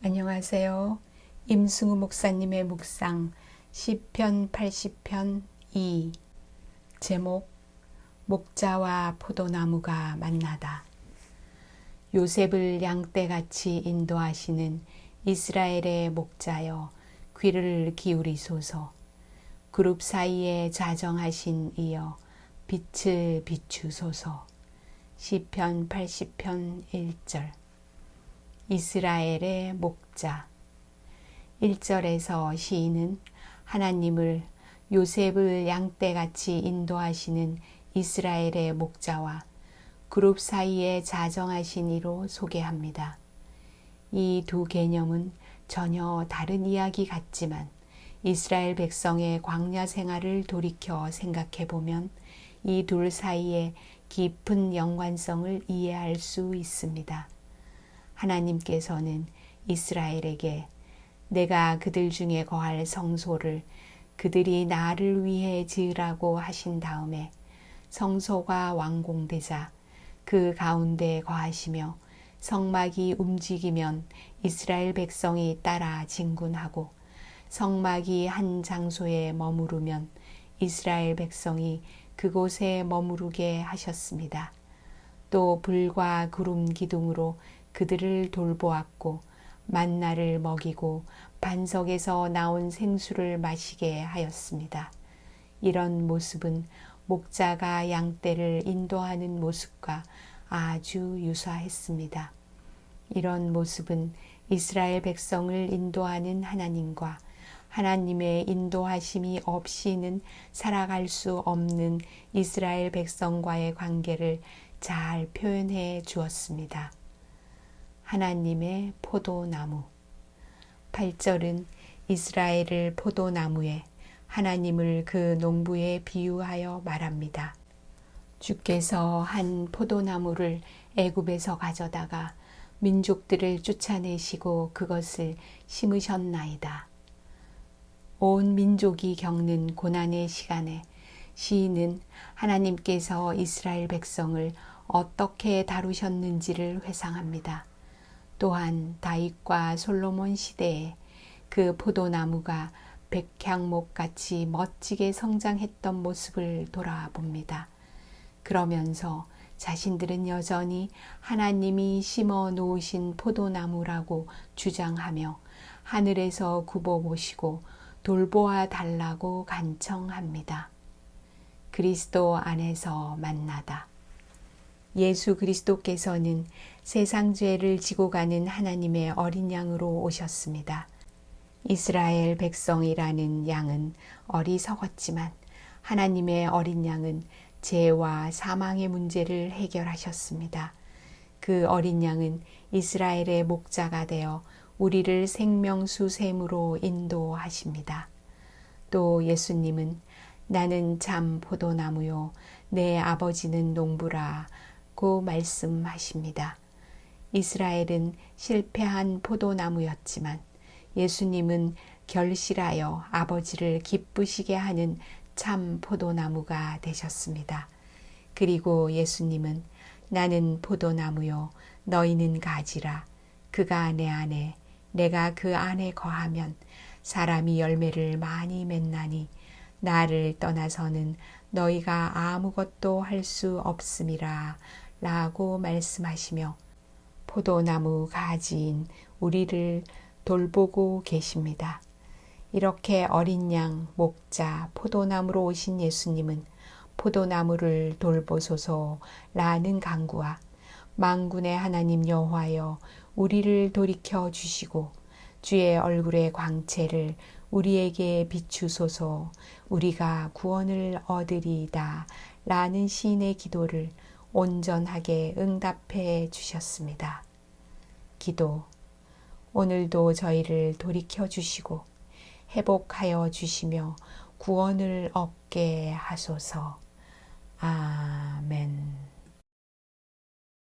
안녕하세요. 임승우 목사님의 묵상 시편 80편 2 제목 목자와 포도나무가 만나다. 요셉을 양떼같이 인도하시는 이스라엘의 목자여 귀를 기울이소서. 그룹 사이에 자정하신 이여 빛을 비추소서. 시편 80편 1절 이스라엘의 목자 1절에서 시인은 하나님을 요셉을 양떼같이 인도하시는 이스라엘의 목자와 그룹 사이에 자정하신 이로 소개합니다. 이 두 개념은 전혀 다른 이야기 같지만 이스라엘 백성의 광야 생활을 돌이켜 생각해 보면 이 둘 사이에 깊은 연관성을 이해할 수 있습니다. 하나님께서는 이스라엘에게 내가 그들 중에 거할 성소를 그들이 나를 위해 지으라고 하신 다음에 성소가 완공되자 그 가운데 거하시며 성막이 움직이면 이스라엘 백성이 따라 진군하고 성막이 한 장소에 머무르면 이스라엘 백성이 그곳에 머무르게 하셨습니다. 또 불과 구름 기둥으로 그들을 돌보았고 만나를 먹이고 반석에서 나온 생수를 마시게 하였습니다. 이런 모습은 목자가 양떼를 인도하는 모습과 아주 유사했습니다. 이런 모습은 이스라엘 백성을 인도하는 하나님과 하나님의 인도하심이 없이는 살아갈 수 없는 이스라엘 백성과의 관계를 잘 표현해 주었습니다. 하나님의 포도나무 8절은 이스라엘을 포도나무에 하나님을 그 농부에 비유하여 말합니다. 주께서 한 포도나무를 애굽에서 가져다가 민족들을 쫓아내시고 그것을 심으셨나이다. 온 민족이 겪는 고난의 시간에 시인은 하나님께서 이스라엘 백성을 어떻게 다루셨는지를 회상합니다. 또한 다윗과 솔로몬 시대에 그 포도나무가 백향목 같이 멋지게 성장했던 모습을 돌아봅니다. 그러면서 자신들은 여전히 하나님이 심어 놓으신 포도나무라고 주장하며 하늘에서 굽어보시고 돌보아 달라고 간청합니다. 그리스도 안에서 만나다. 예수 그리스도께서는 세상 죄를 지고 가는 하나님의 어린 양으로 오셨습니다. 이스라엘 백성이라는 양은 어리석었지만 하나님의 어린 양은 죄와 사망의 문제를 해결하셨습니다. 그 어린 양은 이스라엘의 목자가 되어 우리를 생명수 샘으로 인도하십니다. 또 예수님은 나는 참 포도나무요, 내 아버지는 농부라 고 말씀하십니다. 이스라엘은 실패한 포도나무였지만 예수님은 결실하여 아버지를 기쁘시게 하는 참 포도나무가 되셨습니다. 그리고 예수님은 나는 포도나무요 너희는 가지라 그가 내 안에 내가 그 안에 거하면 사람이 열매를 많이 맺나니 나를 떠나서는 너희가 아무것도 할 수 없음이라 라고 말씀하시며 포도나무 가지인 우리를 돌보고 계십니다. 이렇게 어린 양, 목자, 포도나무로 오신 예수님은 포도나무를 돌보소서 라는 강구와 망군의 하나님 여호와여 우리를 돌이켜 주시고 주의 얼굴의 광채를 우리에게 비추소서 우리가 구원을 얻으리이다 라는 시인의 기도를 온전하게 응답해 주셨습니다. 기도 오늘도 저희를 돌이켜 주시고 회복하여 주시며 구원을 얻게 하소서. 아멘.